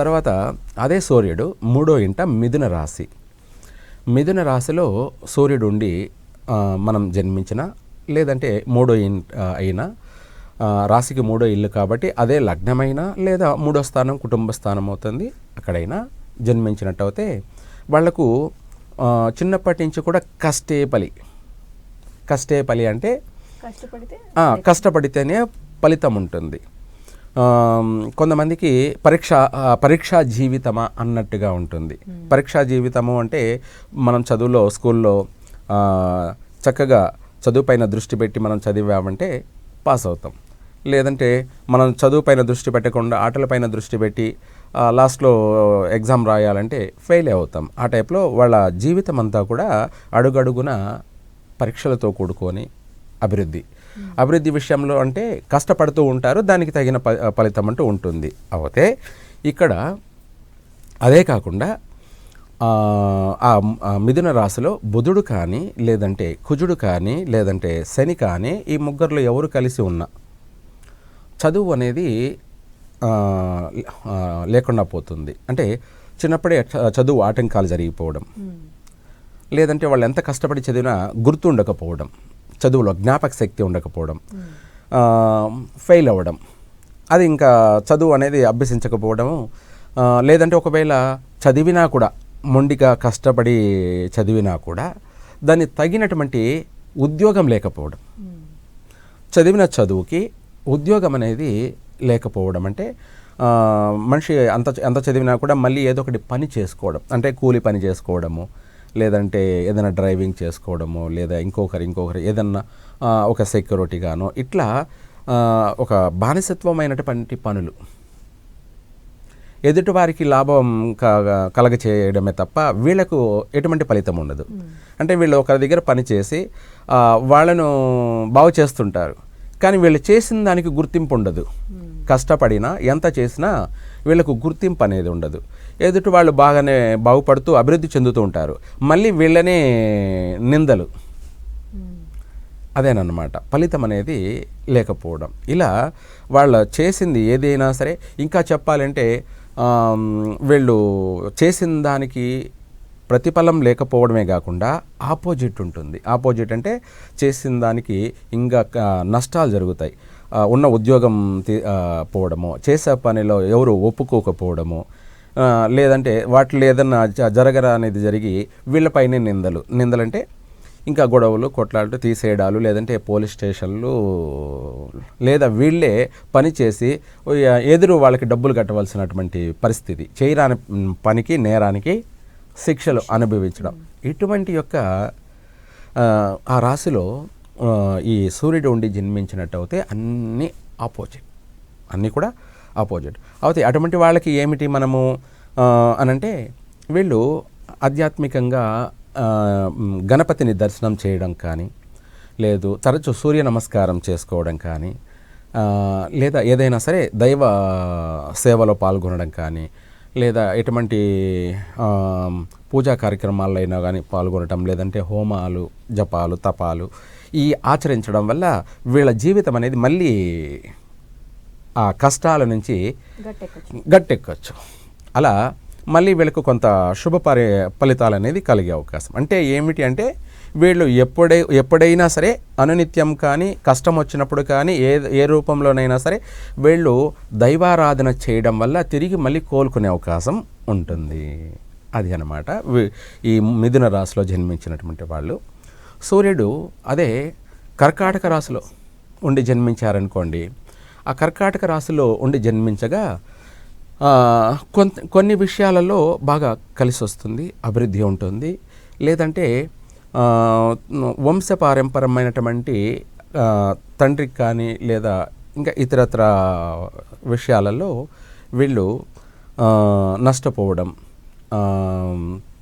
తర్వాత అదే సూర్యుడు మూడో ఇంట మిథున రాశి. మిథున రాశిలో సూర్యుడు ఉండి మనం జన్మించిన లేదంటే మూడో ఇన్ అయినా రాశికి మూడో ఇల్లు కాబట్టి అదే లగ్నమైనా లేదా మూడో స్థానం కుటుంబ స్థానం అవుతుంది. అక్కడైనా జన్మించినట్టు అయితే వాళ్ళకు చిన్నప్పటి నుంచి కూడా కష్టే పలి. కష్టే పలి అంటే కష్టపడితేనే ఫలితం ఉంటుంది. కొంతమందికి పరీక్ష పరీక్షా జీవితమా అన్నట్టుగా ఉంటుంది. పరీక్షా జీవితము అంటే మనం చదువులో స్కూల్లో చక్కగా చదువుపైన దృష్టి పెట్టి మనం చదివామంటే పాస్ అవుతాం. లేదంటే మనం చదువుపైన దృష్టి పెట్టకుండా ఆటలపైన దృష్టి పెట్టి లాస్ట్లో ఎగ్జామ్ రాయాలంటే ఫెయిల్ అవుతాం. ఆ టైప్లో వాళ్ళ జీవితం అంతా కూడా అడుగడుగున పరీక్షలతో కూడుకొని అభివృద్ధి. అభివృద్ధి విషయంలో అంటే కష్టపడుతూ ఉంటారు దానికి తగిన ప- ఫలితం అంటూ ఉంటుంది. అయితే ఇక్కడ అదే కాకుండా ఆ, మిథున రాశిలో బుధుడు కానీ లేదంటే కుజుడు కానీ లేదంటే శని కానీ ఈ ముగ్గురులో ఎవరు కలిసి ఉన్నా చదువు అనేది లేకుండా పోతుంది. అంటే చిన్నప్పుడే చదువు ఆటంకాలు జరిగిపోవడం. లేదంటే వాళ్ళు ఎంత కష్టపడి చదివినా గుర్తు ఉండకపోవడం చదువులో జ్ఞాపక శక్తి ఉండకపోవడం ఫెయిల్ అవ్వడం. అది ఇంకా చదువు అనేది అభ్యసించకపోవడము లేదంటే ఒకవేళ చదివినా కూడా మొండిగా కష్టపడి చదివినా కూడా దాన్ని తగినటువంటి ఉద్యోగం లేకపోవడం. చదివిన చదువుకి ఉద్యోగం అనేది లేకపోవడం అంటే మనిషి అంత ఎంత చదివినా కూడా మళ్ళీ ఏదో ఒకటి పని చేసుకోవడం అంటే కూలి పని చేసుకోవడము లేదంటే ఏదైనా డ్రైవింగ్ చేసుకోవడము లేదా ఇంకొకరు ఇంకొకరు ఏదన్నా ఒక సెక్యూరిటీగానో ఇట్లా ఒక బానిసత్వమైనటువంటి పనులు. ఎదుటివారికి లాభం క- కలగ చేయడమే తప్ప వీళ్ళకు ఎటువంటి ఫలితం ఉండదు. అంటే వీళ్ళు ఒకరి దగ్గర పని చేసి ఆ, వాళ్ళను బాగు చేస్తుంటారు. కానీ వీళ్ళు చేసిన దానికి గుర్తింపు ఉండదు. కష్టపడినా ఎంత చేసినా వీళ్ళకు గుర్తింపు అనేది ఉండదు. ఎదుటి వాళ్ళు బాగానే బాగుపడుతూ అభివృద్ధి చెందుతూ ఉంటారు. మళ్ళీ వీళ్ళనే నిందలు. అదేనమాట ఫలితం అనేది లేకపోవడం. ఇలా వాళ్ళ చేసింది ఏదైనా సరే ఇంకా చెప్పాలంటే వీళ్ళు చేసిన దానికి ప్రతిఫలం లేకపోవడమే కాకుండా ఆపోజిట్ ఉంటుంది. ఆపోజిట్ అంటే చేసిన దానికి ఇంకా నష్టాలు జరుగుతాయి. ఉన్న ఉద్యోగం తీ- పోవడము చేసే పనిలో ఎవరు ఒప్పుకోకపోవడము లేదంటే వాటిలో ఏదన్నా జరగరా అనేది జరిగి వీళ్ళపైనే నిందలు. నిందలంటే ఇంకా గొడవలు కొట్లాటలు తీసేయడాలు లేదంటే పోలీస్ స్టేషన్లు లేదా వీళ్ళే పని చేసి ఎదురు వాళ్ళకి డబ్బులు కట్టవలసినటువంటి పరిస్థితి. చేయరాని పనికి నేరానికి శిక్షలు అనుభవించడం. ఇటువంటి యొక్క ఆ, రాశిలో ఈ సూర్యుడు ఉండి జన్మించినట్టు అయితే అన్నీ ఆపోజిట్. అన్నీ కూడా ఆపోజిట్. అయితే అటువంటి వాళ్ళకి ఏమిటి మనము? అనంటే వీళ్ళు ఆధ్యాత్మికంగా గణపతిని దర్శనం చేయడం కానీ లేదు తరచు సూర్య నమస్కారం చేసుకోవడం కానీ లేదా ఏదైనా సరే దైవ సేవలో పాల్గొనడం కానీ లేదా ఎటువంటి పూజా కార్యక్రమాల్లో అయినా కానీ పాల్గొనడం లేదంటే హోమాలు జపాలు తపాలు ఈ ఆచరించడం వల్ల వీళ్ళ జీవితం అనేది మళ్ళీ ఆ కష్టాల నుంచి గట్టెక్కొచ్చు. గట్టెక్కచ్చు. అలా మళ్ళీ వీళ్ళకు కొంత శుభ పరి ఫలితాలు అనేది కలిగే అవకాశం. అంటే ఏమిటి అంటే వీళ్ళు ఎప్పుడై ఎప్పుడైనా సరే అనునిత్యం కానీ కష్టం వచ్చినప్పుడు కానీ ఏ ఏ రూపంలోనైనా సరే వీళ్ళు దైవారాధన చేయడం వల్ల తిరిగి మళ్ళీ కోలుకునే అవకాశం ఉంటుంది. అది అనమాట ఈ మిథున రాశిలో జన్మించినటువంటి వాళ్ళు. సూర్యుడు అదే కర్కాటక రాశిలో ఉండి జన్మించారనుకోండి ఆ కర్కాటక రాశిలో ఉండి జన్మించగా కొంత కొన్ని విషయాలలో బాగా కలిసి వస్తుంది అభివృద్ధి ఉంటుంది. లేదంటే వంశపారంపరమైనటువంటి తండ్రికి కానీ లేదా ఇంకా ఇతరత్ర విషయాలలో వీళ్ళు నష్టపోవడం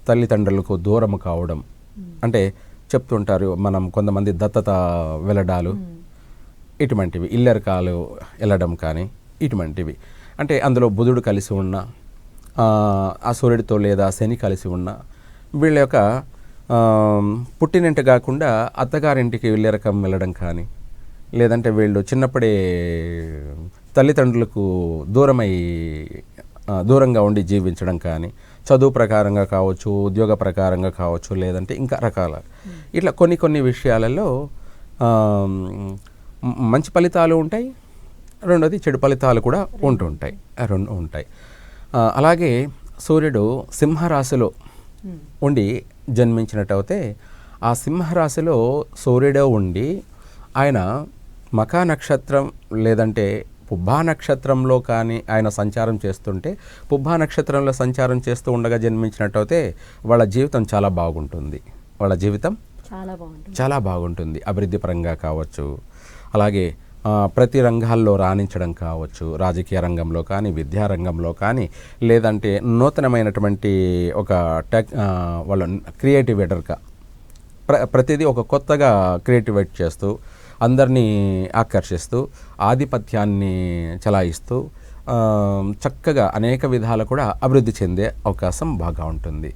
తల్లిదండ్రులకు దూరం కావడం. అంటే చెప్తుంటారు మనం కొంతమంది దత్తత వెళ్ళడాలు ఇటువంటివి. ఇల్లరికాలు వెళ్ళడం కానీ ఇటువంటివి. అంటే అందులో బుధుడు కలిసి ఉన్న ఆ, సూర్యుడితో లేదా శని కలిసి ఉన్న వీళ్ళ యొక్క పుట్టినింటి కాకుండా అత్తగారింటికి వెళ్ళే రకం వెళ్ళడం కానీ లేదంటే వీళ్ళు చిన్నప్పుడే తల్లిదండ్రులకు దూరమై దూరంగా ఉండి జీవించడం కానీ చదువు ప్రకారంగా కావచ్చు ఉద్యోగ ప్రకారంగా కావచ్చు లేదంటే ఇంకా రకాల ఇట్లా కొన్ని కొన్ని విషయాలలో మంచి ఫలితాలు ఉంటాయి రెండోది చెడు ఫలితాలు కూడా ఉంటుంటాయి రెండు ఉంటాయి. అలాగే సూర్యుడు సింహరాశిలో ఉండి జన్మించినట్టయితే ఆ సింహరాశిలో సూర్యుడే ఉండి ఆయన మకా నక్షత్రం లేదంటే పుబ్బా నక్షత్రంలో కానీ ఆయన సంచారం చేస్తుంటే పుబ్బా నక్షత్రంలో సంచారం చేస్తూ ఉండగా జన్మించినట్టయితే వాళ్ళ జీవితం చాలా బాగుంటుంది. వాళ్ళ జీవితం చాలా బాగుంటుంది. చాలా బాగుంటుంది. అభివృద్ధి పరంగా కావచ్చు. అలాగే ప్రతి రంగాల్లో రాణించడం కావచ్చు రాజకీయ రంగంలో కానీ విద్యారంగంలో కానీ లేదంటే నూతనమైనటువంటి ఒక టెక్ వాళ్ళ వాళ్ళ క్రియేటివేటర్గా ప్ర ప్రతిదీ ఒక కొత్తగా క్రియేటివేట్ చేస్తూ అందరినీ ఆకర్షిస్తూ ఆధిపత్యాన్ని చలాయిస్తూ చక్కగా అనేక విధాలు కూడా అభివృద్ధి చెందే అవకాశం బాగా ఉంటుంది.